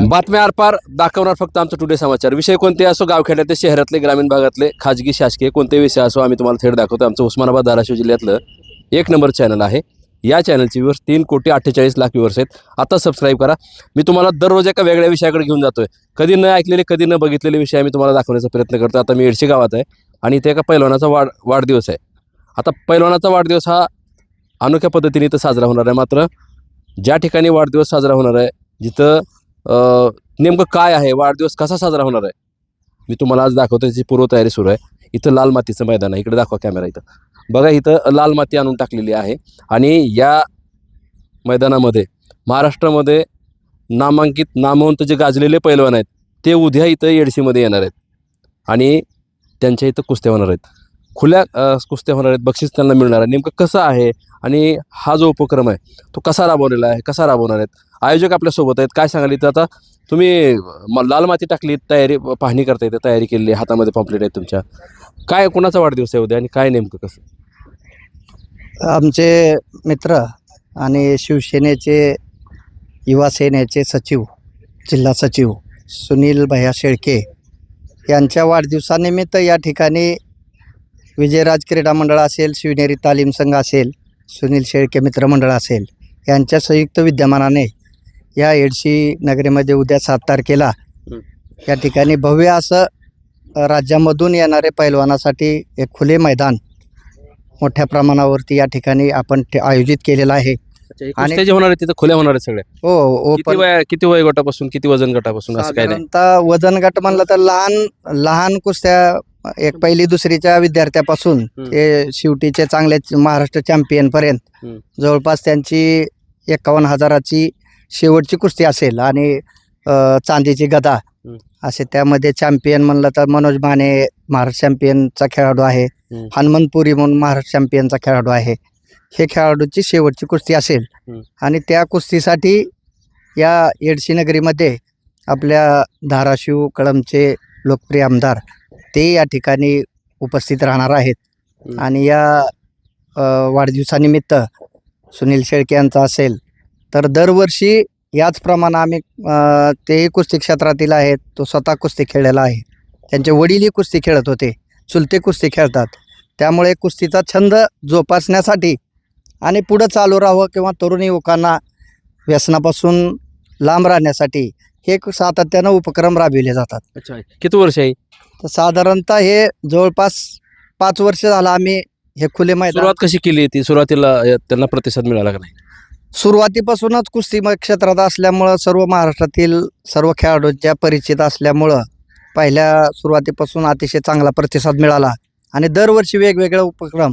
बातम्या आरपार दाखवणार फक्त आमचं टुडे समाचार. विषय कोणते असो गावखेड्यातले शहरातले ग्रामीण भागातले खाजगी शासकीय कोणते विषय असो आम्ही तुम्हाला थेट दाखवतो. आमचं उस्मानाबाद धाराशिव जिल्ह्यातलं एक नंबर चॅनल आहे. या चॅनलचे व्ह्यूअर्स तीन कोटी अठ्ठेचाळीस लाख व्ह्यूअर्स आहेत. आता सबस्क्राईब करा. मी तुम्हाला दररोज एका वेगळ्या विषयाकडे घेऊन जातोय. कधी न ऐकलेले कधी न बघितलेले विषय आम्ही तुम्हाला दाखवण्याचा प्रयत्न करतो आता मी एडशी गावात आहे आणि इथे एका पैलवानाचा वाढ वाढदिवस आहे. आता पैलवानाचा वाढदिवस हा अनोख्या पद्धतीने इथं साजरा होणार आहे. मात्र ज्या ठिकाणी वाढदिवस साजरा होणार आहे जिथं नेमकं काय आहे? वाढदिवस कसा साजरा होणार आहे? मी तुम्हाला आज दाखवतो त्याची पूर्वतयारी सुरू आहे. इथं लाल मातीचं मैदान आहे. इकडे दाखवा कॅमेरा इथं. बघा इथं लाल माती आणून टाकलेली आहे. आणि या मैदानामध्ये महाराष्ट्रामध्ये नामांकित नामवंत जे गाजलेले पैलवान आहेत ते उद्या इथं येडशीमध्ये येणार आहेत. आणि त्यांच्या इथं कुस्त्या होणार आहेत. खुल्या कुस्त्या होणार आहेत बक्षीस त्यांना मिळणार आहे. नेमकं कसं आहे आणि हा जो उपक्रम आहे तो कसा राबवलेला आहे कसा राबवणार आहेत? आयोजक आपल्यासोबत आहेत. काय सांगाल तर आता तुम्ही लाल माती टाकली तयारी पाहणी करता येते तयारी केलेली हातामध्ये पॉम्पलेट आहे तुमच्या. काय कोणाचा वाढदिवस आहे उद्या आणि काय नेमकं कसं? आमचे मित्र आणि शिवसेनेचे युवा सेनेचे सचिव जिल्हा सचिव सुनील भैया शेळके यांच्या वाढदिवसानिमित्त या ठिकाणी विजयराज क्रीडा मंडळ असेल शिवनेरी तालीम संघ असेल सुनील शेळके मित्रमंडळ असेल यांच्या संयुक्त विद्यमानाने या एडशी नगरीमध्ये उद्या सात तारखेला हं. या ठिकाणी भव्य असं राज्यामधून येणारे पैलवानासाठी एक खुले मैदान मोठ्या प्रमाणावरती या ठिकाणी आपण आयोजित केलेलं आहे. हे कुस्त्या जे होणार आहेत तिथं खुल्या होणार आहेत सगळ्या हो किती ओपन वय किती वय गटापासून किती वजन गटापासून असं काय नाही? साधारणतः वजन गट म्हणलं तर लहान लहान कुस्त्या एक पहिली दुसरीच्या विद्यार्थ्यापासून. ते शेवटीचे चांगले महाराष्ट्र चॅम्पियन पर्यंत. जवळपास त्यांची एकावन्न हजाराची शेवटची कुस्ती असेल आणि चांदीची गदा. असे त्यामध्ये चॅम्पियन म्हणलं तर मनोज माने महाराष्ट्र चॅम्पियनचा खेळाडू आहे हं. हनुमंतपुरी म्हणून महाराष्ट्र चॅम्पियनचा खेळाडू आहे हे खेळाडूची शेवटची कुस्ती असेल. आणि त्या कुस्तीसाठी या येडशी नगरीमध्ये आपल्या धाराशिव कळमचे लोकप्रिय आमदार ते या ठिकाणी उपस्थित राहणार आहेत. आणि या वाढदिवसानिमित्त सुनील शेळके यांचा असेल तर दरवर्षी याचप्रमाणे आम्ही अ, तेही कुस्ती क्षेत्रातील आहेत तो स्वतः कुस्ती खेळलेला आहे. त्यांचे वडीलही कुस्ती खेळत होते चुलते कुस्ती खेळतात. त्यामुळे कुस्तीचा छंद जोपासण्यासाठी आणि पुढं चालू राहावं किंवा तरुण युवकांना व्यसनापासून लांब राहण्यासाठी हे सातत्यानं उपक्रम राबविले जातात. अच्छा किती वर्ष आहे? तर साधारणतः हे जवळपास पाच वर्ष झालं आम्ही हे खुले मैदान सुरुवात कशी केली ती? सुरुवातीला अ, त्यांना प्रतिसाद मिळाला का नाही? सुरुवातीपासूनच कुस्ती म- क्षेत्रात असल्यामुळं सर्व महाराष्ट्रातील सर्व खेळाडूंच्या परिचित असल्यामुळं पहिल्या सुरुवातीपासून अतिशय चांगला प्रतिसाद मिळाला. आणि दरवर्षी वेगवेगळे उपक्रम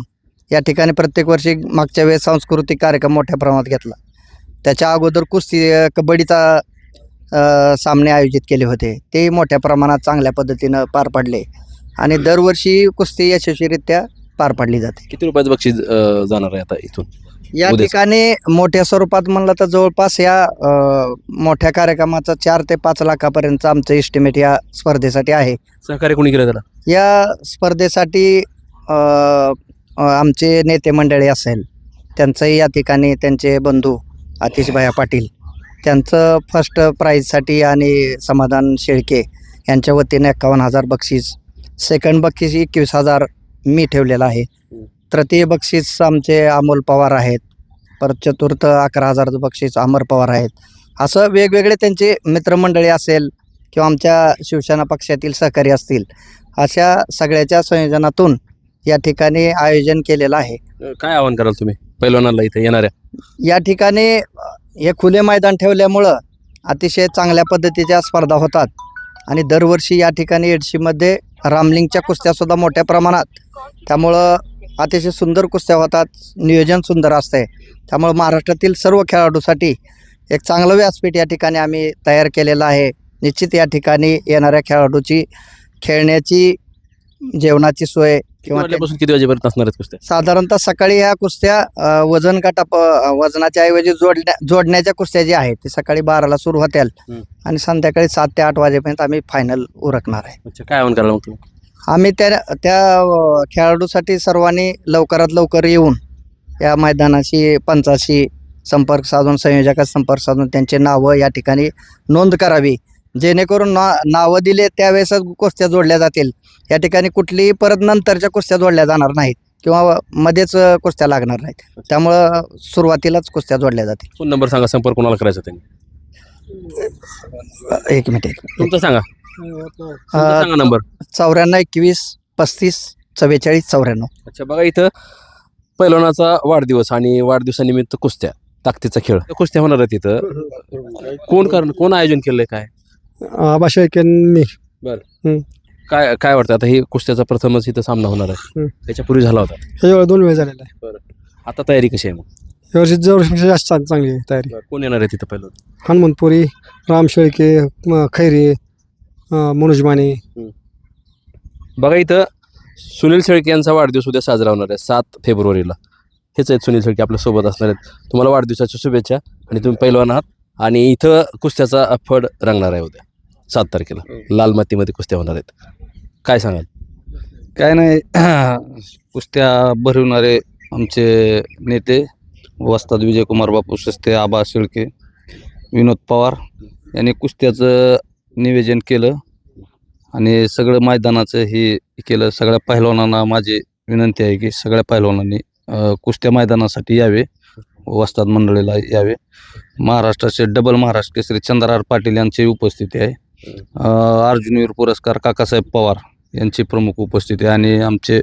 या ठिकाणी प्रत्येक वर्षी मागच्या वेळेस सांस्कृतिक कार्यक्रम मोठ्या प्रमाणात घेतला. त्याच्या अगोदर कुस्ती अ, कबड्डीचा सामने आयोजित केले होते. तेही मोठ्या प्रमाणात चांगल्या पद्धतीनं पार पडले आणि दरवर्षी कुस्ती यशस्वीरित्या पार पाडली जाते. किती रुपयाचं बक्षीस अ, जाणार आहे आता इथून? या. ठिकाणी मोठ्या स्वरूपात म्हणलं तर जवळपास या अ, मोठ्या कार्यक्रमाचा चार ते पाच लाखापर्यंत आमचं एस्टिमेट या स्पर्धेसाठी आहे. सहकार्य कोणी केलं त्याला? या स्पर्धेसाठी अ, अ, आमचे नेते मंडळी असेल. त्यांचंही या ठिकाणी त्यांचे बंधू आतिशभाया पाटील. त्यांचं फर्स्ट प्राईजसाठी आणि समाधान शेळके यांच्या वतीने एकावन्न हजार बक्षीस सेकंड बक्षीस एकवीस हजार मी ठेवलेलं आहे. तृतीय बक्षीस आमचे अमोल पवार आहेत. परत चतुर्थ अकरा हजारचं बक्षीस अमर पवार आहेत. असं वेगवेगळे त्यांचे मित्रमंडळी असेल किंवा आमच्या शिवसेना पक्षातील सहकारी असतील अशा सगळ्याच्या संयोजनातून या ठिकाणी आयोजन केलेलं आहे. काय आवाहन कराल तुम्ही? पैलवानांना इथे येणाऱ्या? या ठिकाणी हे खुले मैदान ठेवल्यामुळं अतिशय चांगल्या पद्धतीच्या स्पर्धा होतात. आणि दरवर्षी या ठिकाणी एडशीमध्ये रामलिंगच्या कुस्त्यासुद्धा मोठ्या प्रमाणात. त्यामुळं अतिशय सुंदर कुस्त्या होतात. नियोजन सुंदर असतंय. त्यामुळं महाराष्ट्रातील सर्व खेळाडूसाठी एक चांगलं व्यासपीठ या ठिकाणी आम्ही तयार केलेलं आहे. निश्चित या ठिकाणी येणाऱ्या खेळाडूची खेळण्याची जेवणाची सोय किंवा ते- वाजल्यापासून किती वाजेपर्यंत असणार आहेत कुस्त्या? साधारणतः सकाळी ह्या कुस्त्या अ, वजन प- वजनाच्या ऐवजी जोडण्या जोडण्याच्या कुस्त्या ज्या आहेत ते सकाळी बाराला सुरू होत्याल हं. आणि संध्याकाळी सात ते आठ वाजेपर्यंत आम्ही फायनल उरकणार आहे. अच्छा काय आवाहन कराल मग तुम्ही? आम्ही त्या त्या अ, खेळाडूसाठी सर्वांनी लवकरात लवकर येऊन या मैदानाची पंचाशी संपर्क साधून संयोजकात संपर्क साधून त्यांचे नावं या ठिकाणी नोंद करावी. जेणेकरून ना नावं दिले त्यावेळेसच कुस्त्या जोडल्या जातील. या ठिकाणी कुठलीही परत नंतरच्या कुस्त्या जोडल्या जाणार नाहीत किंवा मध्येच कुस्त्या लागणार नाहीत. त्यामुळं सुरुवातीलाच कुस्त्या जोडल्या जातील. फोन नंबर सांगा संपर्क कोणाला करायचा त्यांनी? एक मिनिट एक मिनिट. तुमचा सांगा. तुमचा सांगा नंबर. चौऱ्याण्णव एकवीस पस्तीस चव्वेचाळीस चौऱ्याण्णव. अच्छा बघा इथं पैलवानाचा वाढदिवस आणि वाढदिवसानिमित्त कुस्त्या ताकदीचा खेळ. कुस्त्या होणार आहेत इथं. कोण कर कोण आयोजन केलंय काय? भाषा मी काय काय वाटतं? आता हे कुस्त्याचा प्रथमच इथं सामना होणार आहे. त्याच्यापूर्वी झाला होता. हे दोन वेळ झालेला आहे. आता तयारी कशी आहे मग? यावर्षी जवळपेक्षा जास्त चांग- चांगली आहे तयारी. कोण येणार आहे तिथं पहिलं? हनुमंतपुरी राम शेळके म- खैरे अं, मनोज माने. बघा इथं सुनील शेळके यांचा वाढदिवस उद्या साजरा होणार आहे सात फेब्रुवारीला. हेच आहेत सुनील शेळके आपल्यासोबत असणार आहेत. तुम्हाला वाढदिवसाच्या शुभेच्छा आणि तुम्ही पैलवान आहात. आणि इथं कुस्त्याचा फड रंगणार आहे उद्या. सात तारखेला. लाल मातीमध्ये कुस्त्या होणार आहेत. काय सांगाल? काय नाही कुस्त्या भरवणारे आमचे नेते वस्ताद विजयकुमार बापू सस्ते आबा शेळके विनोद पवार यांनी कुस्त्याचं निवेदन केलं आणि सगळं मैदानाचं हे केलं. सगळ्या पहिलवानांना माझी विनंती आहे की सगळ्या पहिलवानांनी कुस्त्या मैदानासाठी यावे वस्ताद मंडळीला यावे. महाराष्ट्राचे डबल महाराष्ट्र केसरी चंद्रार पाटील यांची उपस्थिती आहे. अर्जुनवीर पुरस्कार काकासाहेब पवार यांची प्रमुख उपस्थिती आहे. आणि आमचे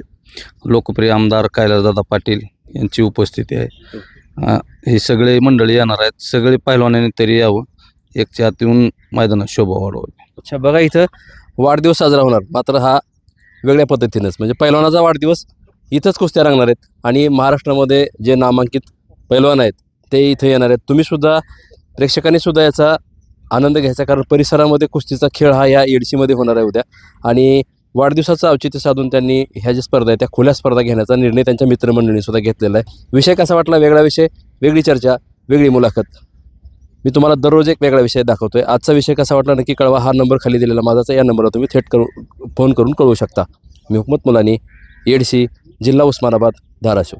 लोकप्रिय आमदार कैलासदादा पाटील यांची उपस्थिती आहे. अ, हे सगळे मंडळी येणार आहेत. सगळे पहिलवानाने तरी यावं. एकच्या आत येऊन मैदानात शोभा वाढवावी. अच्छा बघा इथं वाढदिवस साजरा होणार. मात्र हा वेगळ्या पद्धतीनंच. म्हणजे पैलवानाचा वाढदिवस इथंच कुस्त्या रंगणार आहेत. आणि महाराष्ट्रामध्ये जे नामांकित पैलवान आहेत ते इथं येणार आहेत. तुम्ही सुद्धा प्रेक्षकांनी सुद्धा याचा आनंद घ्यायचा कारण परिसरामध्ये कुस्तीचा खेळ हा या एडसीमध्ये होणार आहे उद्या. आणि वाढदिवसाचं औचित्य साधून त्यांनी ह्या ज्या स्पर्धा आहेत त्या खुल्या स्पर्धा घेण्याचा निर्णय त्यांच्या मित्रमंडळीने सुद्धा घेतलेला आहे. विषय कसा वाटला? वेगळा विषय वेगळी चर्चा वेगळी मुलाखत. मी तुम्हाला दररोज एक वेगळा विषय दाखवतोय. आजचा विषय कसा वाटला? नक्की कळवा. हा नंबर खाली दिलेला माझाचा. या नंबरवर तुम्ही थेट करू फोन करून कळवू शकता. मी हुकमत मुलानी येडशी जिल्हा उस्मानाबाद धाराशिव.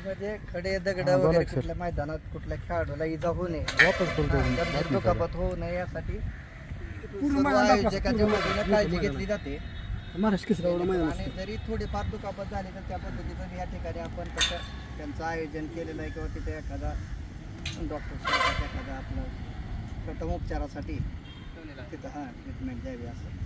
तयारीमध्ये खडे दगड वगैरे कुठल्या मैदानात कुठल्या खेळाडूला इजा होऊ नये. गंभीर दुखापत होऊ नये यासाठी सर्व आयोजकांच्या वतीने काळजी घेतली जाते. महाराष्ट्र केसरी एवढं मैदान आणि जरी थोडीफार दुखापत झाली तर त्या पद्धतीचं या ठिकाणी आपण तसं त्यांचं आयोजन केलेलं आहे किंवा तिथे एखादा डॉक्टर एखादा आपलं प्रथम उपचारासाठी तिथं हां ट्रीटमेंट द्यावी असं.